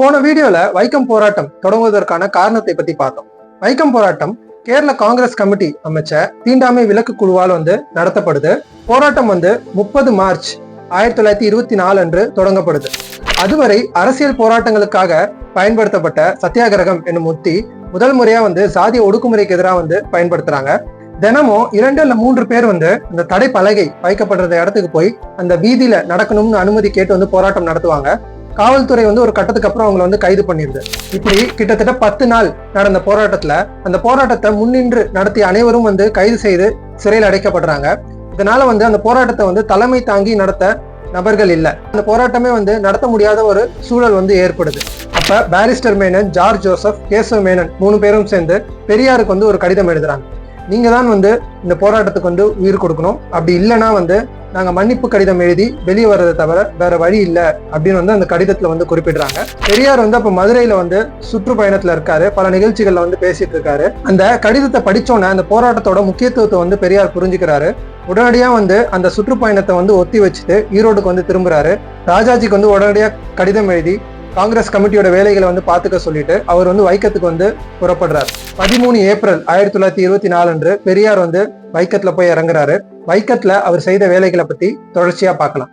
போன வீடியோல வைக்கம் போராட்டம் தொடங்குவதற்கான காரணத்தை பத்தி பார்த்தோம். வைக்கம் போராட்டம் கேரள காங்கிரஸ் கமிட்டி அமைச்ச தீண்டாமை விலக்கு குழுவால் வந்து நடத்தப்படுது. போராட்டம் வந்து முப்பது மார்ச் ஆயிரத்தி தொள்ளாயிரத்தி இருபத்தி நாலு அன்று தொடங்கப்படுது. அதுவரை அரசியல் போராட்டங்களுக்காக பயன்படுத்தப்பட்ட சத்தியாகிரகம் என்னும் உத்தி முதல் முறையா வந்து சாதிய ஒடுக்குமுறைக்கு எதிராக வந்து பயன்படுத்துறாங்க. தினமும் இரண்டு இல்ல மூன்று பேர் வந்து இந்த தடை பலகை வைக்கப்படுற இடத்துக்கு போய் அந்த வீதியில நடக்கணும்னு அனுமதி கேட்டு வந்து போராட்டம் நடத்துவாங்க. காவல்துறை வந்து ஒரு கட்டத்துக்கு அப்புறம் அவங்களை வந்து கைது பண்ணிருது இப்படி கிட்டத்தட்ட பத்து நாள் நடந்த போராட்டத்துல அந்த போராட்டத்தை முன்னின்று நடத்திய அனைவரும் வந்து கைது செய்து சிறையில் அடைக்கப்படுறாங்க. இதனால வந்து அந்த போராட்டத்தை வந்து தலைமை தாங்கி நடத்த நபர்கள் இல்ல. அந்த போராட்டமே வந்து நடத்த முடியாத ஒரு சூழல் வந்து ஏற்படுது. அப்ப barrister Menon George Joseph Keshav Menon மூணு பேரும் சேர்ந்து பெரியாருக்கு வந்து ஒரு கடிதம் எழுதுறாங்க. நீங்க தான் வந்து இந்த போராட்டத்துக்கு வந்து உயிர் கொடுக்கணும். அப்படி இல்லைன்னா வந்து நாங்க மன்னிப்பு கடிதம் எழுதி வெளியே வர்றதை தவிர வேற வழி இல்லை அப்படின்னு வந்து அந்த கடிதத்துல வந்து குறிப்பிடுறாங்க. பெரியார் வந்து அப்ப மதுரையில வந்து சுற்றுப்பயணத்துல இருக்காரு. பல நிகழ்ச்சிகள்ல வந்து பேசிட்டு இருக்காரு. அந்த கடிதத்தை படிச்சோன்னே அந்த போராட்டத்தோட முக்கியத்துவத்தை வந்து பெரியார் புரிஞ்சுக்கிறாரு. உடனடியா வந்து அந்த சுற்றுப்பயணத்தை வந்து ஒத்தி வச்சுட்டு ஈரோடுக்கு வந்து திரும்புறாரு. ராஜாஜிக்கு வந்து உடனடியா கடிதம் எழுதி காங்கிரஸ் கமிட்டியோட வேலைகளை வந்து பாத்துக்க சொல்லிட்டு அவர் வந்து வைக்கத்துக்கு வந்து புறப்படுறாரு. பதிமூணு ஏப்ரல் ஆயிரத்தி தொள்ளாயிரத்தி இருபத்தி நாலு அன்று பெரியார் வந்து வைக்கத்துல போய் இறங்குறாரு. வைக்கத்துல அவர் செய்த வேலைகளை பத்தி தொடர்ச்சியா பார்க்கலாம்.